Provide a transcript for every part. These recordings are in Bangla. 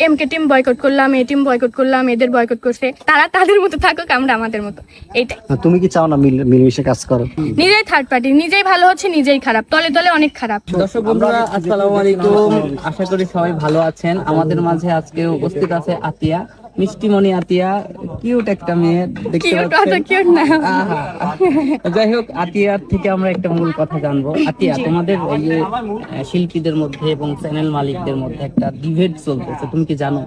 এমকে টিম বয়কট করলাম এ টিম বয়কট করলাম এদের বয়কট করছে। তারা তাদের মতো থাকুক আমরা আমাদের মতো। এইটাই। তুমি কি চাও না মিলমিশে মিলেমিশে কাজ করো? নিজেই থার্ড পার্টি নিজেই ভালো হচ্ছে নিজেই খারাপ। তলে তলে অনেক খারাপ। দর্শক বন্ধুরা আসসালামু আলাইকুম। আশা করি সবাই ভালো আছেন। আমাদের মাঝে আজকে উপস্থিত আছে আতিয়া। মিষ্টিমণি আতিয়া কিউট একটা মেয়ে দেখতে কিউট অত পাচ্ছেন কিউট না যাই হোক আতিয়ার থেকে আমরা একটা মূল কথা জানব। আতিয়া তোমাদের এই যে শিল্পীদের মধ্যে এবং চ্যানেল মালিকদের মধ্যে একটা ডিবেট চলতেছে তুমি কি জানো?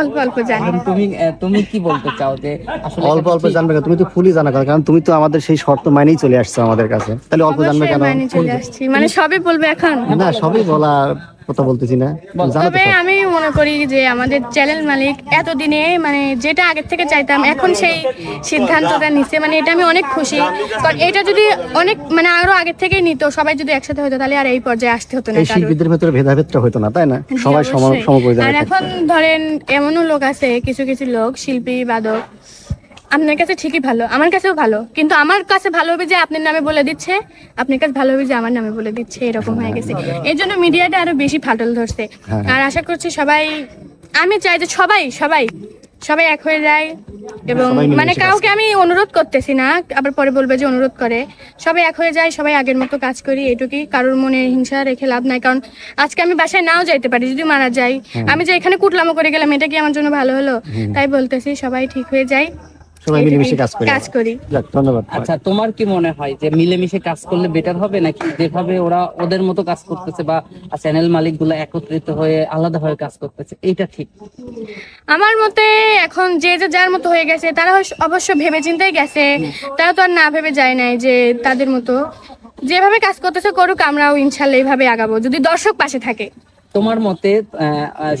অল্প অল্প জানি। তুমি তুমি কি বলতে চাও যে আসলে অল্প অল্প জানবে কেন? তুমি তো ফুলই জানা কথা কারণ তুমি তো আমাদের সেই শর্ত মাইনেই চলে আসছো আমাদের কাছে। তাহলে অল্প জানবে কেন? মানে সবই বলবে এখন। না সবই বলার কথা বলতেছি না। তবে আমি মনে করি যে আমাদের চ্যানেল মালিক এতদিনে মানে যেটা আগের থেকে চাইতাম এখন সেই সিদ্ধান্তটা নিচ্ছে মানে এটা আমি অনেক খুশি। কারণ এটা যদি অনেক মানে আরও আগের থেকেই নিত সবাই যদি একসাথে হতো তাহলে আর এই পর্যায়ে আসতে হতো না। শিল্পীদের ভেতরে ভেদাভেদটা হতো না তাই না? সবাই সম। সমপরিমাণে আর এখন ধরেন এমনও লোক আছে কিছু কিছু লোক শিল্পী বাদক আপনার কাছে ঠিকই ভালো আমার কাছেও ভালো। কিন্তু আমার কাছে ভালো হবে যে আপনার নামে বলে দিচ্ছে আপনার কাছে ভালো হবে যে আমার নামে বলে দিচ্ছে এরকম হয়ে গেছে। এই জন্য মিডিয়াটা আরও বেশি ফাটল ধরছে। হ্যাঁ। আর আশা করছি সবাই আমি চাই যে সবাই সবাই সবাই এক হয়ে যায় এবং মানে কাউকে আমি অনুরোধ করতেছি না আবার পরে বলবে যে অনুরোধ করে। সবাই এক হয়ে যায় সবাই আগের মতো কাজ করি এটুকুই। কারোর মনে হিংসা রেখে লাভ নাই কারণ আজকে আমি বাসায় নাও যাইতে পারি যদি মারা যাই। আমি যে এখানে কুটলামো করে গেলাম এটা কি আমার জন্য ভালো হলো? তাই বলতেছি সবাই ঠিক হয়ে যায়। সবাই মিলেমিশে কাজ করি। কাজ করি। যাক, ধন্যবাদ। আচ্ছা তোমার কি মনে হয় যে মিলেমিশে কাজ করলে বেটার হবে নাকি যেভাবে ওরা ওদের মতো কাজ করতেছে বা চ্যানেল মালিকগুলো একত্রিত হয়ে আলাদা হয়ে কাজ করতেছে এইটা ঠিক? আমার মতে এখন যে যে যার মতো হয়ে গেছে তারা অবশ্য ভেবে চিন্তেই গেছে। তারা তো আর না ভেবে যায় নাই যে তাদের মতো। যেভাবে কাজ করতেছে করুক আমরাও ইনশাল্লাহ এইভাবে আগাবো যদি দর্শক পাশে থাকে। তোমার মতে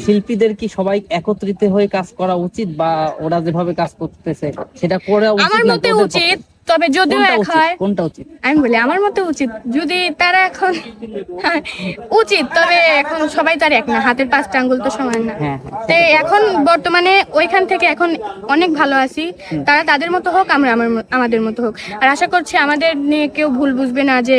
শিল্পীদের কি সবাই একত্রিত হয়ে কাজ করা উচিত বা ওরা যেভাবে কাজ করতেছে সেটা করা উচিত আমার মতে উচিত? তবে যদিও এক হয়। কোনটা উচিত? আমি বলি আমার মতে উচিত। যদি তারা এখন উচিত তবে এখন সবাই তার এক না হাতের পাঁচটা আঙ্গুল তো সমান না। হ্যাঁ হ্যাঁ। তো এখন বর্তমানে ওইখান থেকে এখন অনেক ভালো আছি। তারা তাদের মতো হোক আমরা আমার আমাদের মতো হোক। আর আশা করছি আমাদের নিয়ে কেউ ভুল বুঝবে না যে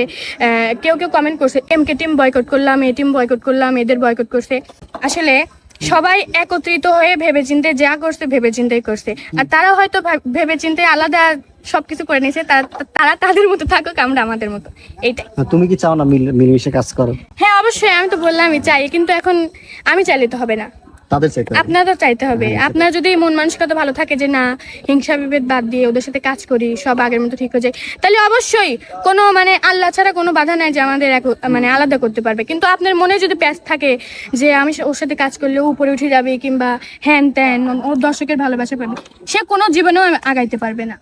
কেউ কেউ কমেন্ট করছে এম কে টিম বয়কট করলাম এ টিম বয়কট করলাম এদের বয়কট করছে। আসলে সবাই একত্রিত হয়ে ভেবেচিন্তে যা করছে ভেবেচিন্তেই করছে। আর তারা হয়তো ভাব- ভেবেচিন্তে আলাদা সবকিছু করে নিয়েছে তারা তারা তাদের মতো থাকুক আমরা আমাদের মতো। এইটাই। তুমি কি চাও না মিল- মিলেমিশে কাজ করো? হ্যাঁ অবশ্যই আমি তো বললামই চাই কিন্তু এখন আমি চাইলে তো হবে না। তাদের চাইতে হবে। আপনারও চাইতে হবে। আপনার যদি মন মানসিকতা ভালো থাকে যে না হিংসা বিভেদ বাদ দিয়ে ওদের সাথে কাজ করি সব আগের মতো ঠিক হয়ে যায় তাহলে অবশ্যই কোনো মানে আল্লাহ ছাড়া কোনো বাধা নাই যে আমাদের এক- মানে আলাদা করতে পারবে। কিন্তু আপনার মনে যদি প্যাচ থাকে যে আমি ওর সাথে কাজ করলে উপরে উঠে যাবে কিংবা হ্যান ত্যান ওর দর্শকের ভালোবাসা পাবে সে কোনো জীবনেও আগাইতে পারবে না।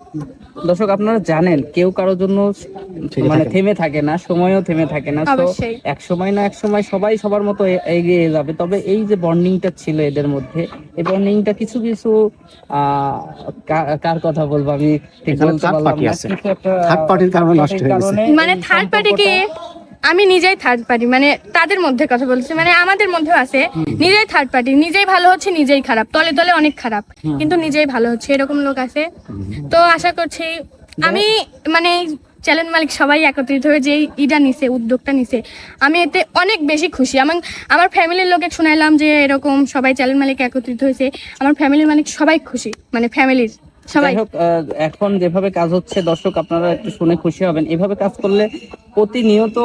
দর্শক আপনারা জানেন কেউ কারোর জন্য মানে থেমে থাকে না সময়ও থেমে থাকে না। এক সময় না এক সময় সবাই সবার মতো এগিয়ে যাবে। তবে এই যে বন্ডিংটা ছিল এদের মধ্যে। এই বন্ডিংটা কিছু কিছু কার কথা বলব আমি? ঠিক বলতে পারলাম না। কিছু একটা Third party কারণে নষ্ট হয়ে গেছে। মানে থার্ড পার্টি কি আমি নিজেই থার্ড পার্টি মানে তাদের মধ্যে কথা বলছি। মানে আমাদের মধ্যেও আছে নিজেই থার্ড পার্টি নিজেই ভালো হচ্ছে নিজেই খারাপ। তলে তলে অনেক খারাপ কিন্তু নিজেই ভালো হচ্ছে এরকম লোক আছে। তো আশা করছি আমি মানে চ্যানেল মালিক সবাই একত্রিত হয়ে যে ইটা নিছে, উদ্যোগটা নিছে। আমি এতে অনেক বেশি খুশি। আমার আমার ফ্যামিলির লোকে শুনাইলাম যে এরকম সবাই চ্যানেল মালিক একত্রিত হয়েছে। আমার ফ্যামিলির মালিক সবাই খুশি মানে ফ্যামিলির। যাই হোক এখন যেভাবে কাজ হচ্ছে দর্শক আপনারা একটু শুনে খুশি হবেন। এভাবে কাজ করলে প্রতিনিয়ত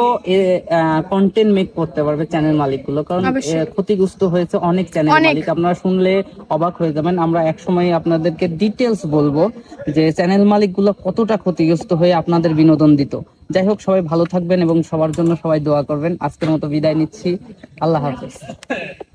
কন্টেন্ট মেক করতে পারবে চ্যানেল মালিকগুলো। কারণ ক্ষতিগ্রস্ত হয়েছে অনেক চ্যানেল মালিক। আপনারা শুনলে অবাক হয়ে যাবেন। আমরা এক সময় আপনাদেরকে ডিটেলস বলব যে চ্যানেল মালিকগুলো কতটা ক্ষতিগ্রস্ত হয়ে আপনাদের বিনোদন দিত। যাই হোক সবাই ভালো থাকবেন এবং সবার জন্য সবাই দোয়া করবেন। আজকের মতো বিদায় নিচ্ছি। আল্লাহ হাফেজ।